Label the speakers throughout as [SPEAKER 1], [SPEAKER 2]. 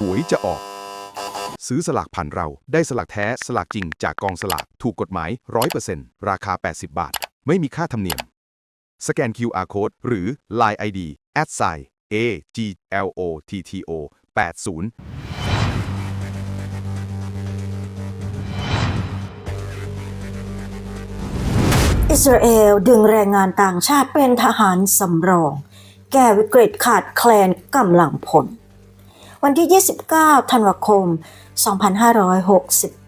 [SPEAKER 1] หวยจะออก ซื้อสลากผ่านเราได้สลากแท้สลากจริงจากกองสลากถูกกฎหมาย 100%ราคา 80 บาท ไม่มีค่าธรรมเนียม สแกน QR Code หรือ Line ID at s i a g l o t t o 80
[SPEAKER 2] อิสราเอลดึงแรงงานต่างชาติเป็นทหารสำรอง แก้วิกฤตขาดแคลนกำลังพล วันที่ 29 ธันวาคม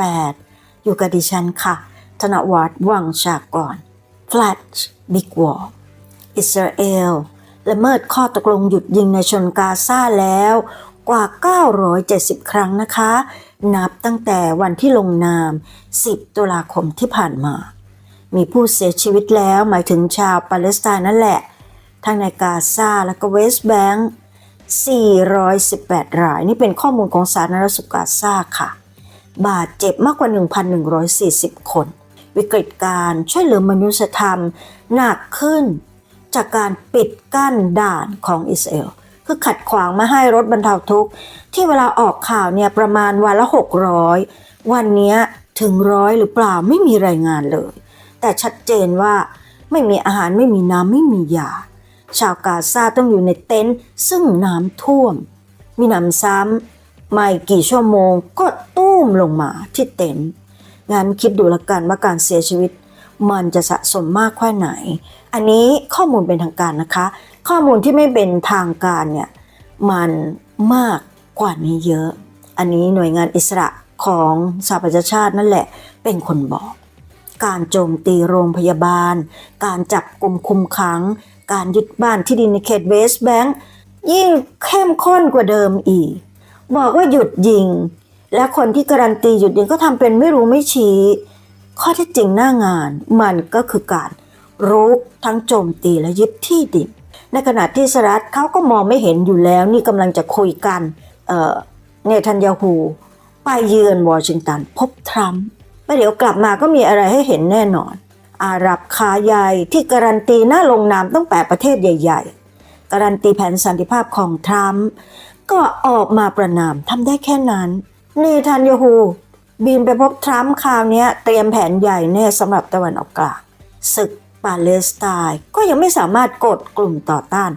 [SPEAKER 2] 2568 อยู่กับดิฉันค่ะ ธนวัฒน์วังชากร Flash Big War อิสราเอลละเมิดข้อตกลงหยุดยิงในชนกาซาแล้วกว่า 970 ครั้งนะคะ นับตั้งแต่วันที่ลงนาม 10 ตุลาคมที่ผ่านมา มีผู้เสียชีวิตแล้วหมายถึงชาวปาเลสไตน์นั่นแหละ ทั้งในกาซาและก็เวสต์แบงก์ 418 ราย นี่เป็นข้อมูลของสาธารณสุขกาซาค่ะ บาดเจ็บมากกว่า 1,140 คน วิกฤตการ์ช่วยเหลือมนุษยธรรมหนักขึ้น จากการปิดกั้นด่านของอิสราเอลคือขัดขวางไม่ให้รถบรรเทาทุกข์ ที่เวลาออกข่าวเนี่ยประมาณวันละ 600 วันนี้ถึงร้อยหรือเปล่าไม่มีรายงานเลย แต่ชัดเจนว่าไม่มีอาหารไม่มีน้ำไม่มียา ชาวกาซาต้องอยู่ในเต็นท์ซึ่งน้ำท่วม มีหนำซ้ำไม่กี่ชั่วโมงก็ตุ้มลงมาที่เต็นท์งั้นคิดดูละกันว่าการเสียชีวิต มันจะสะสมมากแค่ไหน อันนี้ข้อมูลเป็นทางการนะคะ ข้อมูลที่ไม่เป็นทางการเนี่ยมันมากกว่านี้เยอะ อันนี้หน่วยงานอิสระของสหประชาชาตินั่นแหละเป็นคนบอก การโจมตีโรงพยาบาล การจับกลุ่มคุมขัง การยึดบ้านที่ดินในเขตเวสต์แบงก์ยิ่งเข้มข้นกว่าเดิมอีก บอกว่าหยุดยิง และคนที่การันตีหยุดยิงก็ทำเป็นไม่รู้ไม่ชี้ ข้อเท็จจริงหน้างานมันก็คือการรุกทั้งโจมตีและยึดที่ดิน ในขณะที่สหรัฐเขาก็มองไม่เห็นอยู่แล้ว นี่กำลังจะคุยกันเอ่อเนทันยาฮูไปเยือนวอชิงตันพบทรัมป์แล้วเดี๋ยวกลับมาก็มีอะไรให้เห็นแน่นอน อาหรับขาใหญ่ที่การันตีหน้าลงนามต้องแปดประเทศใหญ่ ๆ การันตีแผนสันติภาพของทรัมป์ก็ออกมาประนามทำได้แค่นั้นเนทันยาฮูบินไปพบทรัมป์คราวนี้เตรียมแผนใหญ่แน่สำหรับตะวันออกกลางศึกปาเลสไตน์ก็ยังไม่สามารถกดกลุ่มต่อต้าน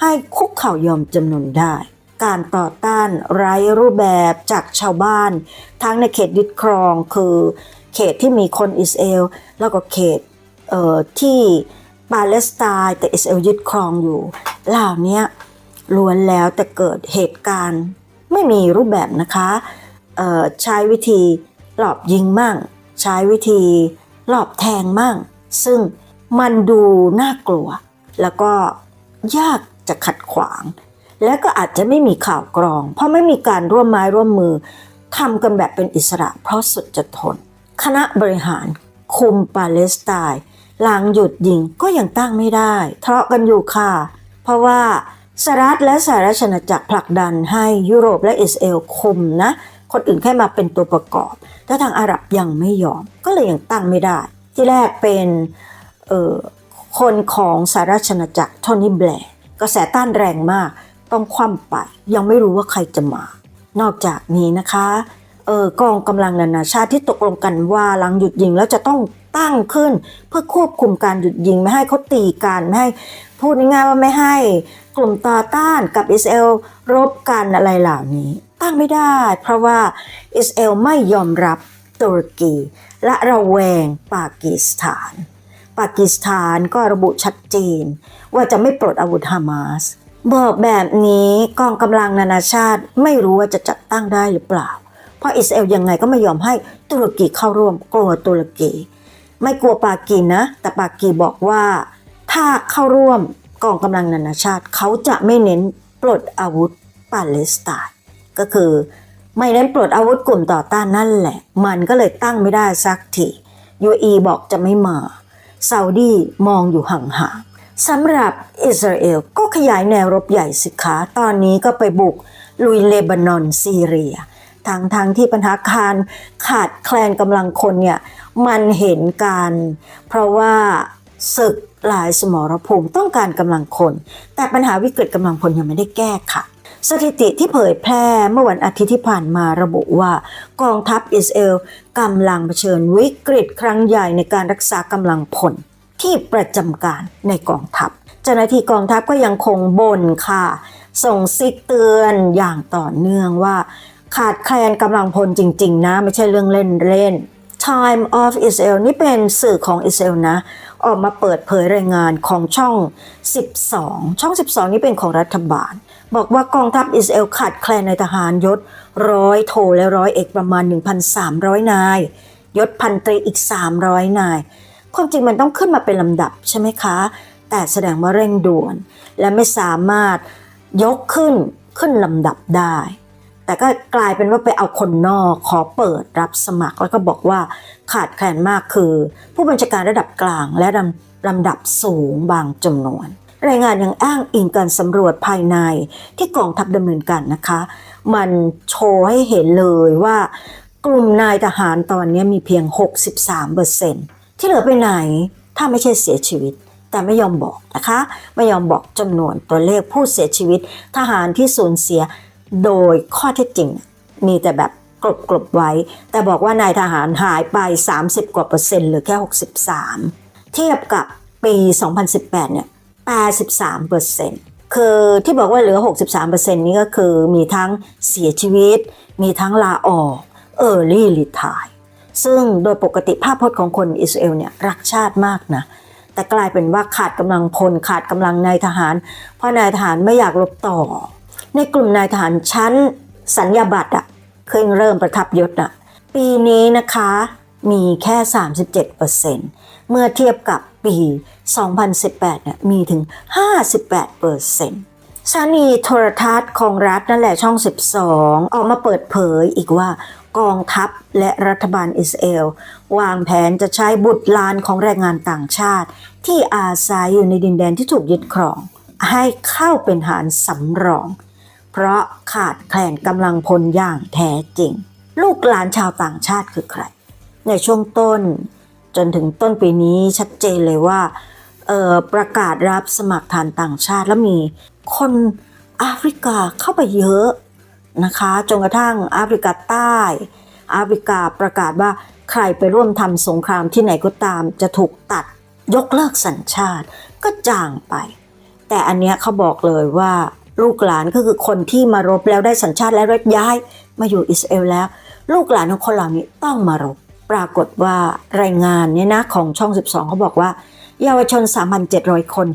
[SPEAKER 2] ให้คุกเข่ายอมจำนนได้ การต่อต้านไร้รูปแบบจากชาวบ้าน ทั้งในเขตยึดครองคือ เขตที่มีคนอิสราเอลแล้วก็เขตเที่ปาเลสไตน์แต่อิสราเอลยึดครองอยู่เหล่านี้ล้วนแล้วแต่เกิดเหตุการณ์ไม่มีรูปแบบนะคะใช้วิธีหลอบยิงมั่ง ใช้วิธีหลอบแทงมั่ง ซึ่งมันดูน่ากลัว แล้วก็ยากจะขัดขวาง และก็อาจจะไม่มีข่าวกรอง เพราะไม่มีการร่วมไม้ร่วมมือทำกันแบบเป็นอิสระเพราะสุดจะทน คณะบริหาร คุมปาเลสไตน์หลังหยุดยิงก็ยังตั้งไม่ได้ทะเลาะกันอยู่ค่ะ เพราะว่าสหรัฐและสหราชอาณาจักรผลักดันให้ยุโรปและอิสราเอลคุมนะ คนอื่นแค่มาเป็นตัวประกอบ แต่ทางอาหรับยังไม่ยอม ก็เลยยังตั้งไม่ได้ ที่แรกเป็นคนของสหราชอาณาจักรโทนี่แบร์กระแสต้านแรงมาก ต้องคว่ำไป ยังไม่รู้ว่าใครจะมา นอกจากนี้นะคะ ออกองกำลังนานาชาติที่ตกลงกันว่าหลังหยุดยิงแล้วจะต้องตั้งขึ้น เพื่อควบคุมการหยุดยิงไม่ให้เขาตีกันไม่ให้พูดง่ายๆว่าไม่ให้กลุ่มต่อต้านกับอิสราเอลรบกันอะไรเหล่านี้ ตั้งไม่ได้ เพราะว่าอิสราเอลไม่ยอมรับตุรกีและระแวงปากีสถาน ปากีสถานก็ระบุชัดเจน ว่าจะไม่ปลดอาวุธฮามาสบอกแบบนี้กองกำลังนานาชาติไม่รู้ว่าจะจัดตั้งได้หรือเปล่า ราะอิสราเอลยังไงก็ไม่ยอมให้ตุรกีเข้าร่วมกลัวตุรกี ไม่กลัวปากีนะ แต่ปากีบอกว่า ถ้าเข้าร่วมกองกำลังนานาชาติ เขาจะไม่เน้นปลดอาวุธปาเลสไตน์ก็คือไม่เน้นปลดอาวุธกลุ่มต่อต้านนั่นแหละ มันก็เลยตั้งไม่ได้สักทียูอีบอกจะไม่มาซาอุดีมองอยู่ห่างๆสำหรับอิสราเอลก็ขยายแนวรบใหญ่สิคะตอนนี้ก็ไปบุกลุยเลบานอนซีเรีย ทางทางที่ปัญหาการขาดแคลนกำลังคนเนี่ยมันเห็นการเพราะว่าศึกหลายสมรภูมิต้องการกำลังคน แต่ปัญหาวิกฤตกำลังพลยังไม่ได้แก้ค่ะสถิติที่เผยแพร่เมื่อวันอาทิตย์ที่ผ่านมาระบุว่า กองทัพอิสราเอลกำลังเผชิญวิกฤตครั้งใหญ่ในการรักษากำลังพลที่ประจำการในกองทัพ เจ้าหน้าที่กองทัพก็ยังคงบ่นค่ะ ส่งซิกเตือนอย่างต่อเนื่องว่า ขาดแคลนกำลังพลจริง ๆ นะ ไม่ใช่เรื่องเล่นเล่น Time of Israel นี่เป็นสื่อของอิสราเอลนะ ออกมาเปิดเผยรายงานของช่อง 12 ช่อง 12 นี่เป็นของรัฐบาล บอกว่ากองทัพอิสราเอลขาดแคลนในทหารยศร้อยโทและร้อยเอกประมาณ 1,300 นาย ยศพันตรีอีก 300 นาย ความจริงมันต้องขึ้นมาเป็นลำดับใช่ไหมคะ แต่แสดงว่าเร่งด่วน และไม่สามารถยกขึ้นขึ้นลำดับได้ แต่ก็กลายเป็นว่าไปเอาคนนอกขอเปิดรับสมัคร แล้วก็บอกว่าขาดแคลนมากคือ ผู้บัญชาการระดับกลางและลำลำดับสูงบางจำนวน รายงานยังอ้างอิงการสำรวจภายในที่กองทัพดำเนินการนะคะ มันโชว์ให้เห็นเลยว่ากลุ่มนายทหารตอนนี้มีเพียง 63%ที่เหลือไปไหนถ้าไม่ใช่เสียชีวิต แต่ไม่ยอมบอกนะคะ ไม่ยอมบอกจำนวนตัวเลขผู้เสียชีวิตทหารที่สูญเสีย โดยข้อเท็จจริง มีแต่แบบกลบกลบๆไว้ แต่บอกว่านายทหารหายไป 30 กว่าเปอร์เซ็นต์หรือแค่ 63 เทียบกับปี 2018 เนี่ย 83เปอร์เซ็นต์คือที่บอกว่าเหลือ 63เปอร์เซ็นต์นี้ก็คือมีทั้งเสียชีวิต มีทั้งลาออกเออร์ลี่ลิทายซึ่งโดยปกติภาพพจน์ของคนอิสราเอลเนี่ยรักชาติมากนะแต่กลายเป็นว่าขาดกำลังพลขาดกำลังนายทหาร เพราะนายทหารไม่อยากรบต่อ ในกลุ่มนายทหารชั้น สัญญาบัตรอะเคยเริ่มประทับยศอะปีนี้นะคะมีแค่ 37%เเมื่อเทียบกับปี 2018เนี่ยมีถึง 58%สถานีโทรทัศน์ของรัฐนั่นแหละช่อง 12 ออกมาเปิดเผยอีกว่ากองทัพและรัฐบาลอิสราเอล วางแผนจะใช้บุตรลานของแรงงานต่างชาติ ที่อาศัยอยู่ในดินแดนที่ถูกยึดครอง ให้เข้าเป็นฐานสำรอง เพราะขาดแคลนกำลังพลอย่างแท้จริง ลูกหลานชาวต่างชาติคือใคร ในช่วงต้น จนถึงต้นปีนี้ชัดเจนเลยว่าออประกาศรับสมัครฐานต่างชาติแล้วมีคนแอฟริกาเข้าไปเยอะนะคะจนกระทั่งแอฟริกาใต้แอฟริกาประกาศว่าใครไปร่วมทำสงครามที่ไหนก็ตามจะถูกตัดยกเลิกสัญชาติก็จางไป แต่อันเนี้ยเขาบอกเลยว่า ลูกหลานก็คือคนที่มารบแล้วได้สัญชาติและรถย้ายมาอยู่อิสราเอลแล้ว ลูกหลานของคนเหล่านี้ต้องมารบ ปรากฏว่ารายงานเนี่ยนะของช่อง 12เขาบอกว่า เยาวชน 3,700 คน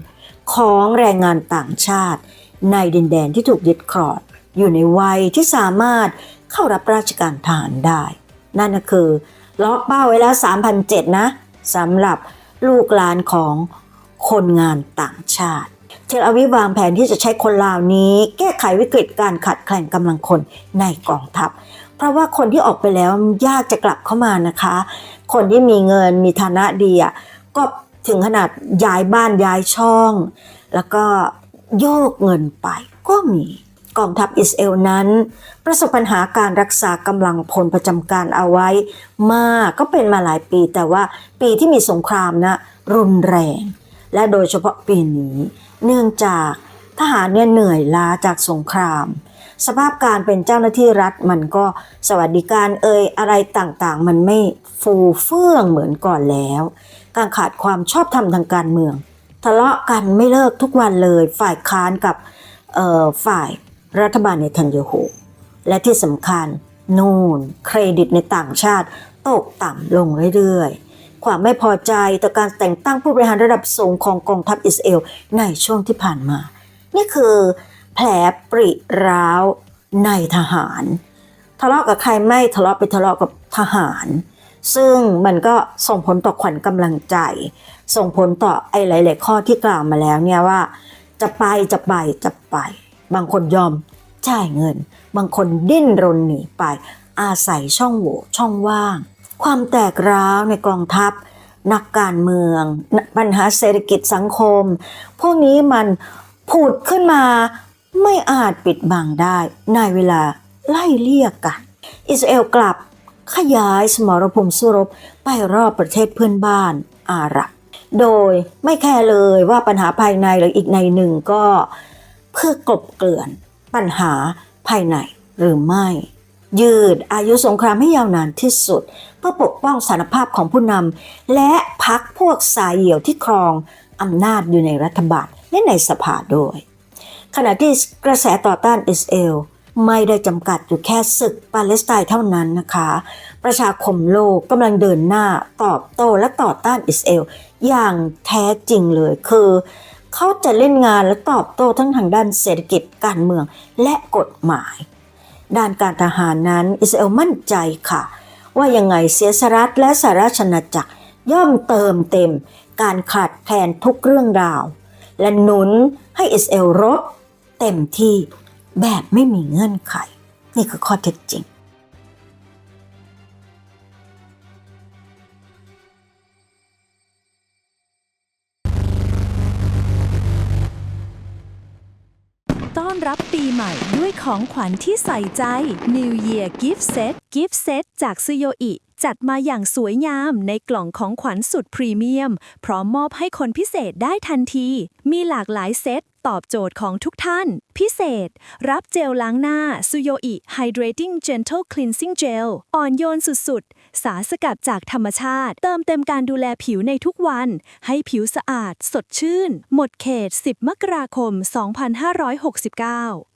[SPEAKER 2] ของแรงงานต่างชาติ ในดินแดนที่ถูกยึดครองอยู่ในวัยที่สามารถเข้ารับราชการทหารได้ นั่นก็คือล็อกเป้าไว้แล้ว3,700นะสำหรับลูกหลานของคนงานต่างชาติ เทลอาวิวางแผนที่จะใช้คนเหล่านี้แก้ไขวิกฤตการขาดแคลนกำลังคนในกองทัพ เพราะว่าคนที่ออกไปแล้วยากจะกลับเข้ามานะคะ คนที่มีเงินมีฐานะดีอะก็ถึงขนาดย้ายบ้านย้ายช่อง แล้วก็โยกเงินไปก็มีกองทัพอิสราเอลนั้น ประสบปัญหาการรักษากำลังพลประจำการเอาไว้ มากก็เป็นมาหลายปีแต่ว่าปีที่มีสงครามนะรุนแรง และโดยเฉพาะปีนี้ เนื่องจากทหารเนี่ยเหนื่อยล้าจากสงคราม สภาพการเป็นเจ้าหน้าที่รัฐมันก็สวัสดิการเอ่ยอะไรต่างๆ มันไม่ฟูเฟื่องเหมือนก่อนแล้ว การขาดความชอบธรรมทางการเมือง ทะเลาะกันไม่เลิกทุกวันเลย ฝ่ายค้านกับฝ่ายรัฐบาลในทันยาฮูและที่สำคัญ นู่นเครดิตในต่างชาติตกต่ำลงเรื่อยๆ ความไม่พอใจต่อการแต่งตั้งผู้บริหารระดับสูงของกองทัพอิสราเอลในช่วงที่ผ่านมา นี่คือแผลปริร้าวในทหาร ทะเลาะกับใครไม่ทะเลาะไปทะเลาะกับทหาร ซึ่งมันก็ส่งผลต่อขวัญกำลังใจ ส่งผลต่อไอ้หลาย ๆ ข้อที่กล่าวมาแล้วเนี่ยว่า จะไปจะไปจะไป บางคนยอมจ่ายเงิน บางคนดิ้นรนหนีไป อาศัยช่องโหว่ช่องว่าง ความแตกร้าวในกองทัพ นักการเมือง ปัญหาเศรษฐกิจสังคม พวกนี้มันผุดขึ้นมาไม่อาจปิดบังได้ในเวลาไล่เลี่ยกัน อิสราเอลกลับขยายสมรภูมิสู้รบไปรอบประเทศเพื่อนบ้านอาหรับ โดยไม่แคร์เลยว่าปัญหาภายในหรืออีกในหนึ่งก็เพื่อกลบเกลื่อนปัญหาภายในหรือไม่ ยืดอายุสงครามให้ยาวนานที่สุด เพื่อปกป้องสารภาพของผู้นำและพักพวกสายเหี่ยวที่ครองอำนาจอยู่ในรัฐบาลและในสภาด้วย ขณะที่กระแสต่อต้านอิสราเอลไม่ได้จำกัดอยู่แค่ศึกปาเลสไตน์เท่านั้นนะคะ ประชาคมโลกกำลังเดินหน้าตอบโต้และต่อต้านอิสราเอลอย่างแท้จริงเลยคือเขาจะเล่นงานและตอบโต้ทั้งทางด้านเศรษฐกิจการเมืองและกฎหมาย ด้านการทหารนั้น อิสราเอลมั่นใจค่ะ ว่ายังไงเสียสรัฐและสาราชนาจักรย่อมเติมเต็ม การขาดแคลนทุกเรื่องราว และหนุนให้อิสราเอลรบเต็มที่แบบไม่มีเงื่อนไข นี่คือข้อเท็จจริง
[SPEAKER 3] ของขวัญที่ใส่ใจ New Year Gift Set Gift Set จากซูโยอิ จัดมาอย่างสวยงามในกล่องของขวัญสุดพรีเมียม พร้อมมอบให้คนพิเศษได้ทันที มีหลากหลายเซตตอบโจทย์ของทุกท่าน พิเศษ รับเจลล้างหน้าซูโยอิ Hydrating Gentle Cleansing Gel อ่อนโยนสุดๆ สารสกัดจากธรรมชาติ เติมเต็มการดูแลผิวในทุกวัน ให้ผิวสะอาด สดชื่น หมดเขต 10 มกราคม 2569